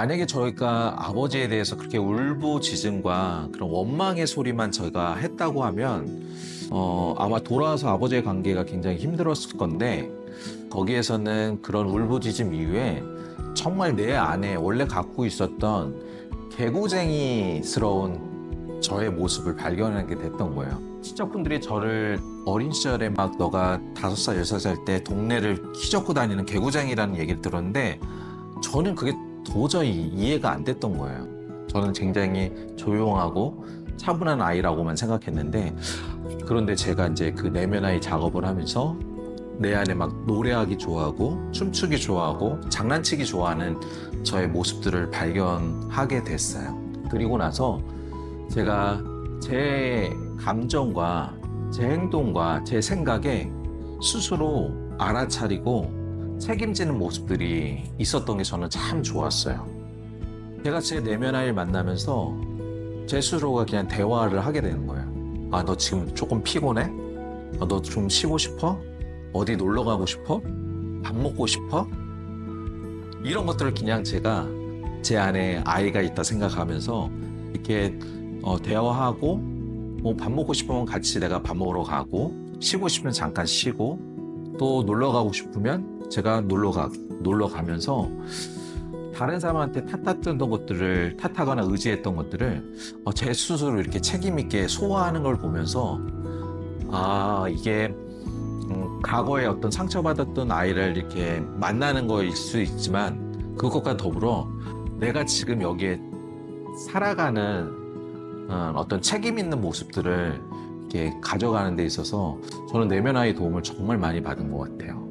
만약에 저희가 아버지에 대해서 그렇게 울부짖음과 그런 원망의 소리만 저희가 했다고 하면 어, 아마 돌아와서 아버지의 관계가 굉장히 힘들었을 건데 거기에서는 그런 울부짖음 이후에 정말 내 안에 원래 갖고 있었던 개구쟁이스러운 저의 모습을 발견하게 됐던 거예요. 친척분들이 저를 어린 시절에 막 너가 다섯 살, 여섯 살 때 동네를 휘젓고 다니는 개구쟁이라는 얘기를 들었는데 저는 그게 도저히 이해가 안 됐던 거예요. 저는 굉장히 조용하고 차분한 아이라고만 생각했는데 그런데 제가 이제 그 내면 아이 작업을 하면서 내 안에 막 노래하기 좋아하고 춤추기 좋아하고 장난치기 좋아하는 저의 모습들을 발견하게 됐어요. 그리고 나서 제가 제 감정과 제 행동과 제 생각에 스스로 알아차리고 책임지는 모습들이 있었던 게 저는 참 좋았어요. 제가 제 내면 아이를 만나면서 제 스스로가 그냥 대화를 하게 되는 거예요. 아, 너 지금 조금 피곤해? 아, 너 좀 쉬고 싶어? 어디 놀러 가고 싶어? 밥 먹고 싶어? 이런 것들을 그냥 제가 제 안에 아이가 있다 생각하면서 이렇게 어, 대화하고 뭐 밥 먹고 싶으면 같이 내가 밥 먹으러 가고 쉬고 싶으면 잠깐 쉬고 또 놀러 가고 싶으면 제가 놀러 가 놀러 가면서 다른 사람한테 탓했던 것들을 탓하거나 의지했던 것들을 어, 제 스스로 이렇게 책임 있게 소화하는 걸 보면서 아 이게 음, 과거에 어떤 상처받았던 아이를 이렇게 만나는 거일 수 있지만 그것과 더불어 내가 지금 여기에 살아가는 어, 어떤 책임 있는 모습들을 이렇게 가져가는 데 있어서 저는 내면 아이 도움을 정말 많이 받은 것 같아요.